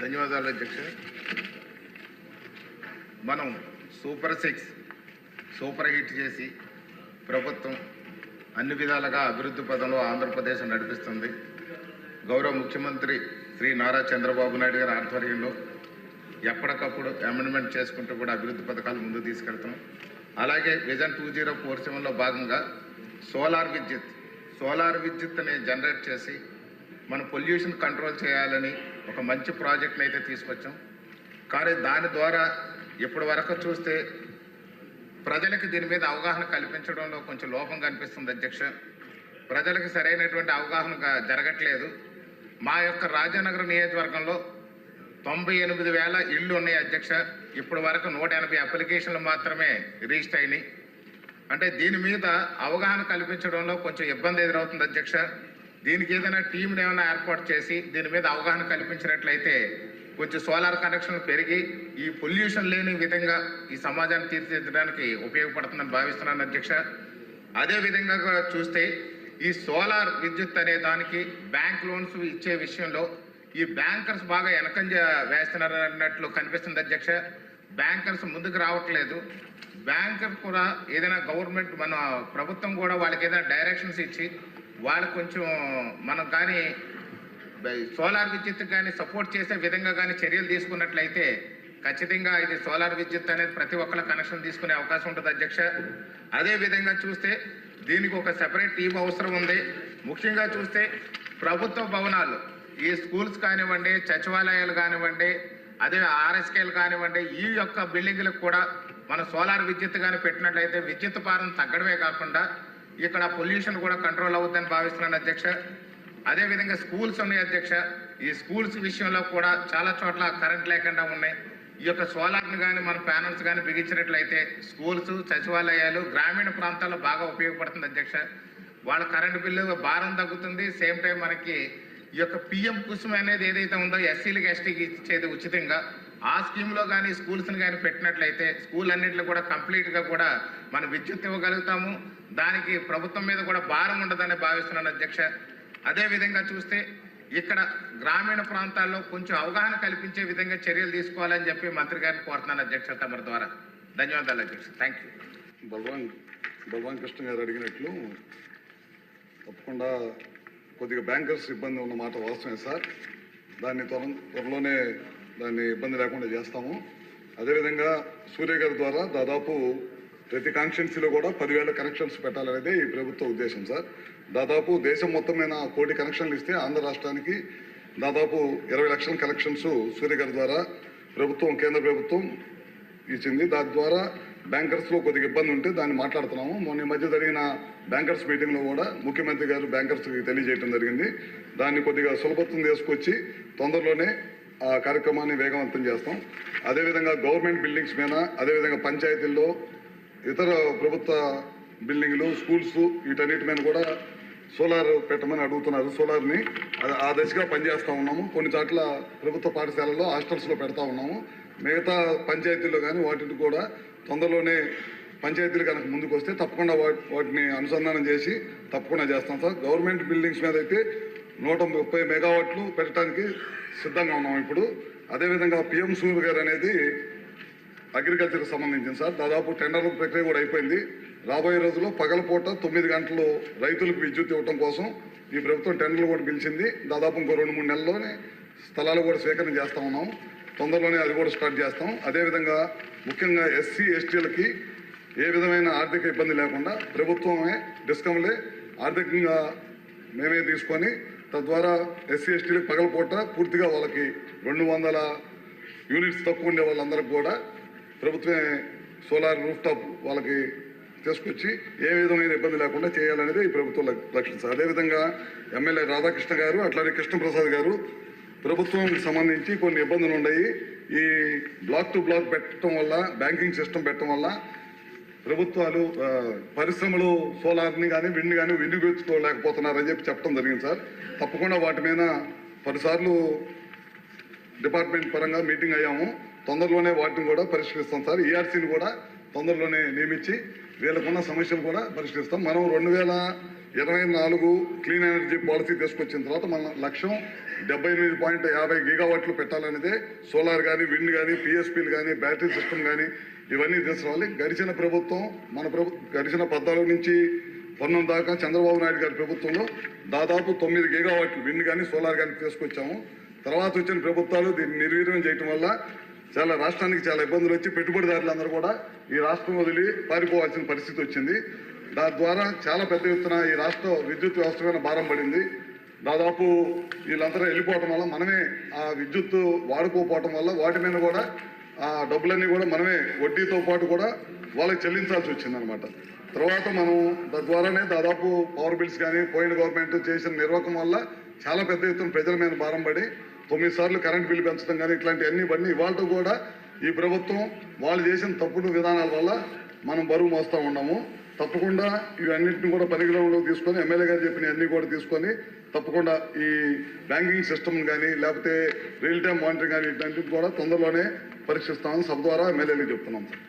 ధన్యవాదాలు అధ్యక్ష. మనం సూపర్ సిక్స్ సూపర్ హిట్ చేసి ప్రభుత్వం అన్ని విధాలుగా అభివృద్ధి పదంలో ఆంధ్రప్రదేశ్ నడిపిస్తుంది. గౌరవ ముఖ్యమంత్రి శ్రీ నారా చంద్రబాబు నాయుడు గారి ఆధ్వర్యంలో ఎప్పటికప్పుడు అమెండ్మెంట్ చేసుకుంటూ కూడా అభివృద్ధి పథకాలు ముందుకు తీసుకెళ్తాం. అలాగే విజన్ టూ జీరో ఫోర్ సెవెన్లో భాగంగా సోలార్ విద్యుత్ సోలార్ విద్యుత్ని జనరేట్ చేసి మన పొల్యూషన్ కంట్రోల్ చేయాలని ఒక మంచి ప్రాజెక్ట్ని అయితే తీసుకొచ్చాం. కానీ దాని ద్వారా ఇప్పటి వరకు చూస్తే ప్రజలకు దీని మీద అవగాహన కల్పించడంలో కొంచెం లోపం కనిపిస్తుంది అధ్యక్ష. ప్రజలకు సరైనటువంటి అవగాహన జరగట్లేదు. మా యొక్క రాజనగర నియోజకవర్గంలో తొంభై ఎనిమిది వేల ఇళ్ళు ఉన్నాయి అధ్యక్ష. ఇప్పటి వరకు నూట ఎనభై అప్లికేషన్లు మాత్రమే రిజిస్టర్ అయినాయి. అంటే దీని మీద అవగాహన కల్పించడంలో కొంచెం ఇబ్బంది ఎదురవుతుంది అధ్యక్ష. దీనికి ఏదైనా టీంని ఏమైనా ఏర్పాటు చేసి దీని మీద అవగాహన కల్పించినట్లయితే కొంచెం సోలార్ కనెక్షన్లు పెరిగి ఈ పొల్యూషన్ లేని విధంగా ఈ సమాజాన్ని తీర్చిదిద్దడానికి ఉపయోగపడుతుందని భావిస్తున్నాను అధ్యక్ష. అదే విధంగా కూడా చూస్తే ఈ సోలార్ విద్యుత్ అనే దానికి బ్యాంక్ లోన్స్ ఇచ్చే విషయంలో ఈ బ్యాంకర్స్ బాగా వెనకంజ వేస్తున్నారు అన్నట్లు కనిపిస్తుంది అధ్యక్ష. బ్యాంకర్స్ ముందుకు రావట్లేదు. బ్యాంకర్ కూడా ఏదైనా గవర్నమెంట్ మన ప్రభుత్వం కూడా వాళ్ళకి ఏదైనా డైరెక్షన్స్ ఇచ్చి వాళ్ళు కొంచెం మనం కానీ సోలార్ విద్యుత్ కానీ సపోర్ట్ చేసే విధంగా కానీ చర్యలు తీసుకున్నట్లయితే ఖచ్చితంగా ఇది సోలార్ విద్యుత్ అనేది ప్రతి ఒక్కళ్ళ కనెక్షన్ తీసుకునే అవకాశం ఉంటుంది అధ్యక్ష. అదే విధంగా చూస్తే దీనికి ఒక సెపరేట్ టీం అవసరం ఉంది. ముఖ్యంగా చూస్తే ప్రభుత్వ భవనాలు ఈ స్కూల్స్ కానివ్వండి సచివాలయాలు కానివ్వండి అదే ఆర్ఎస్కేలు కానివ్వండి ఈ యొక్క బిల్డింగ్లకు కూడా మన సోలార్ విద్యుత్ కానీ పెట్టినట్లయితే విద్యుత్ భారం తగ్గడమే కాకుండా ఇక్కడ పొల్యూషన్ కూడా కంట్రోల్ అవుతుందని భావిస్తున్నాను అధ్యక్ష. అదేవిధంగా స్కూల్స్ ఉన్నాయి అధ్యక్ష. ఈ స్కూల్స్ విషయంలో కూడా చాలా చోట్ల కరెంట్ లేకుండా ఉన్నాయి. ఈ యొక్క సోలార్ని కానీ మన ప్యానల్స్ కానీ బిగించినట్లయితే స్కూల్స్ సచివాలయాలు గ్రామీణ ప్రాంతాల్లో బాగా ఉపయోగపడుతుంది అధ్యక్ష. వాళ్ళ కరెంటు బిల్లు భారం తగ్గుతుంది. సేమ్ టైం మనకి ఈ యొక్క పిఎం కుసుమ అనేది ఏదైతే ఉందో ఎస్సీలకి ఎస్టీకి ఇచ్చేది ఉచితంగా. ఆ స్కీమ్లో కానీ స్కూల్స్ని కానీ పెట్టినట్లయితే స్కూల్ అన్నింటిలో కూడా కంప్లీట్గా కూడా మనం విద్యుత్ ఇవ్వగలుగుతాము. దానికి ప్రభుత్వం మీద కూడా భారం ఉండదని భావిస్తున్నాను అధ్యక్ష. అదే విధంగా చూస్తే ఇక్కడ గ్రామీణ ప్రాంతాల్లో కొంచెం అవగాహన కల్పించే విధంగా చర్యలు తీసుకోవాలని చెప్పి మంత్రి గారిని కోరుతున్నాను అధ్యక్ష తమరి ద్వారా. ధన్యవాదాలు అధ్యక్ష. థ్యాంక్ యూ భగవాన్ బలవాన్ కృష్ణ గారు అడిగినట్లు తప్పకుండా కొద్దిగా బ్యాంకర్స్ ఇబ్బంది ఉన్న మాట వాస్తవమే సార్. దాన్ని త్వర త్వరలోనే దాన్ని ఇబ్బంది లేకుండా చేస్తాము. అదేవిధంగా సూర్య గారి ద్వారా దాదాపు ప్రతి కాన్స్టిట్యున్సీలో కూడా పదివేల కనెక్షన్స్ పెట్టాలనేది ఈ ప్రభుత్వ ఉద్దేశం సార్. దాదాపు దేశం మొత్తం మీద కోటి కనెక్షన్లు ఇస్తే ఆంధ్ర రాష్ట్రానికి దాదాపు ఇరవై లక్షల కనెక్షన్స్ సూర్య గారి ద్వారా ప్రభుత్వం కేంద్ర ప్రభుత్వం ఇచ్చింది. దాని ద్వారా బ్యాంకర్స్లో కొద్దిగా ఇబ్బంది ఉంటే దాన్ని మాట్లాడుతున్నాము. మొన్న ఈ మధ్య జరిగిన బ్యాంకర్స్ మీటింగ్లో కూడా ముఖ్యమంత్రి గారు బ్యాంకర్స్కి తెలియజేయడం జరిగింది. దాన్ని కొద్దిగా సులభత్వం తీసుకొచ్చి తొందరలోనే ఆ కార్యక్రమాన్ని వేగవంతం చేస్తాం. అదేవిధంగా గవర్నమెంట్ బిల్డింగ్స్ మీద అదేవిధంగా పంచాయతీల్లో ఇతర ప్రభుత్వ బిల్డింగ్లు స్కూల్స్ వీటన్నిటి మీద కూడా సోలార్ పెట్టమని అడుగుతున్నారు. సోలార్ని ఆ దశగా పనిచేస్తూ ఉన్నాము. కొన్ని చోట్ల ప్రభుత్వ పాఠశాలలో హాస్టల్స్లో పెడతా ఉన్నాము. మిగతా పంచాయతీల్లో కానీ వాటిని కూడా తొందరలోనే పంచాయతీలు కనుక ముందుకు వస్తే తప్పకుండా వా- వాటిని అనుసంధానం చేసి తప్పకుండా చేస్తాం సార్. గవర్నమెంట్ బిల్డింగ్స్ మీద అయితే నూట ముప్పై మెగావాట్లు పెట్టడానికి సిద్ధంగా ఉన్నాం ఇప్పుడు. అదేవిధంగా పిఎం సూర్య గారు అనేది అగ్రికల్చర్కి సంబంధించింది సార్. దాదాపు టెండర్ల ప్రక్రియ కూడా అయిపోయింది. రాబోయే రోజుల్లో పగలపూట తొమ్మిది గంటలు రైతులకు విద్యుత్ ఇవ్వడం కోసం ఈ ప్రభుత్వం టెండర్లు కూడా పిలిచింది. దాదాపు ఇంకో రెండు మూడు నెలల్లోనే స్థలాలు కూడా స్వీకరణ చేస్తూ ఉన్నాం. తొందరలోనే అది కూడా స్టార్ట్ చేస్తాం. అదేవిధంగా ముఖ్యంగా ఎస్సీ ఎస్టీలకి ఏ విధమైన ఆర్థిక ఇబ్బంది లేకుండా ప్రభుత్వమే డిస్కమ్లే ఆర్థికంగా మేమే తీసుకొని తద్వారా ఎస్సీ ఎస్టీలకు పగలపూట పూర్తిగా వాళ్ళకి రెండు వందల యూనిట్స్ తక్కువ ఉండే వాళ్ళందరికీ కూడా ప్రభుత్వమే సోలార్ రూఫ్ టాప్ వాళ్ళకి తీసుకొచ్చి ఏ విధమైన ఇబ్బంది లేకుండా చేయాలనేది ఈ ప్రభుత్వ లక్ష్యం సార్. అదేవిధంగా ఎమ్మెల్యే రాధాకృష్ణ గారు అట్లానే కృష్ణప్రసాద్ గారు ప్రభుత్వం సంబంధించి కొన్ని ఇబ్బందులు ఉన్నాయి. ఈ బ్లాక్ టు బ్లాక్ పెట్టడం వల్ల బ్యాంకింగ్ సిస్టమ్ పెట్టడం వల్ల ప్రభుత్వాలు పరిశ్రమలు సోలార్ని కానీ విండ్ కానీ వినియోగించుకోలేకపోతున్నారని చెప్పి చెప్పడం జరిగింది సార్. తప్పకుండా వాటి మీద పలుసార్లు డిపార్ట్మెంట్ పరంగా మీటింగ్ అయ్యాము. తొందరలోనే వాటిని కూడా పరిష్కరిస్తాం సార్. ఈఆర్సీని కూడా తొందరలోనే నియమించి వీళ్ళకున్న సమస్యలు కూడా పరిష్కరిస్తాం. మనం రెండు వేల ఇరవై నాలుగు క్లీన్ ఎనర్జీ పాలసీ తీసుకొచ్చిన తర్వాత మన లక్ష్యం డెబ్బై ఎనిమిది పాయింట్ యాభై గిగావాట్లు పెట్టాలనేదే. సోలార్ కానీ విండ్ కానీ పిఎస్పీలు కానీ బ్యాటరీ సిస్టమ్ కానీ ఇవన్నీ తీసుకురావాలి. గడిచిన ప్రభుత్వం మన ప్రభు గడిచిన పద్నాలుగు నుంచి పంతొమ్మిది దాకా చంద్రబాబు నాయుడు గారి ప్రభుత్వంలో దాదాపు తొమ్మిది గిగావాట్లు విండ్ కానీ సోలార్ కానీ తీసుకొచ్చాము. తర్వాత వచ్చిన ప్రభుత్వాలు దీన్ని నిర్వీర్యం చేయటం వల్ల చాలా రాష్ట్రానికి చాలా ఇబ్బందులు వచ్చి పెట్టుబడిదారులందరూ కూడా ఈ రాష్ట్రం వదిలి పారిపోవాల్సిన పరిస్థితి వచ్చింది. దాని ద్వారా చాలా పెద్ద ఎత్తున ఈ రాష్ట్ర విద్యుత్ వ్యవస్థ మీద భారం పడింది. దాదాపు వీళ్ళందరూ వెళ్ళిపోవటం వల్ల మనమే ఆ విద్యుత్ వాడుకోపోవటం వల్ల వాటి మీద కూడా ఆ డబ్బులన్నీ కూడా మనమే వడ్డీతో పాటు కూడా వాళ్ళకి చెల్లించాల్సి వచ్చింది అనమాట తర్వాత మనం తద్వారానే దాదాపు పవర్ బిల్స్ కానీ పోయిన గవర్నమెంట్ చేసిన నిర్వాహకం వల్ల చాలా పెద్ద ఎత్తున ప్రజల మీద భారం పడి తొమ్మిది సార్లు కరెంట్ బిల్లు పెంచడం కానీ ఇట్లాంటివన్నీ ఇవన్నీ ఇవాళ కూడా ఈ ప్రభుత్వం వాళ్ళు చేసిన తప్పుడు విధానాల వల్ల మనం బరువు మోస్తూ ఉన్నాము. తప్పకుండా ఇవన్నింటిని కూడా పరిగణలోకి తీసుకొని ఎమ్మెల్యే గారు చెప్పిన అన్ని కూడా తీసుకొని తప్పకుండా ఈ బ్యాంకింగ్ సిస్టమ్ కానీ లేకపోతే రియల్ టైం మానిటరింగ్ కానీ ఇట్లాంటివి కూడా తొందరలోనే పరీక్షిస్తామని సభ ద్వారా ఎమ్మెల్యేలకు చెప్తున్నాం సార్.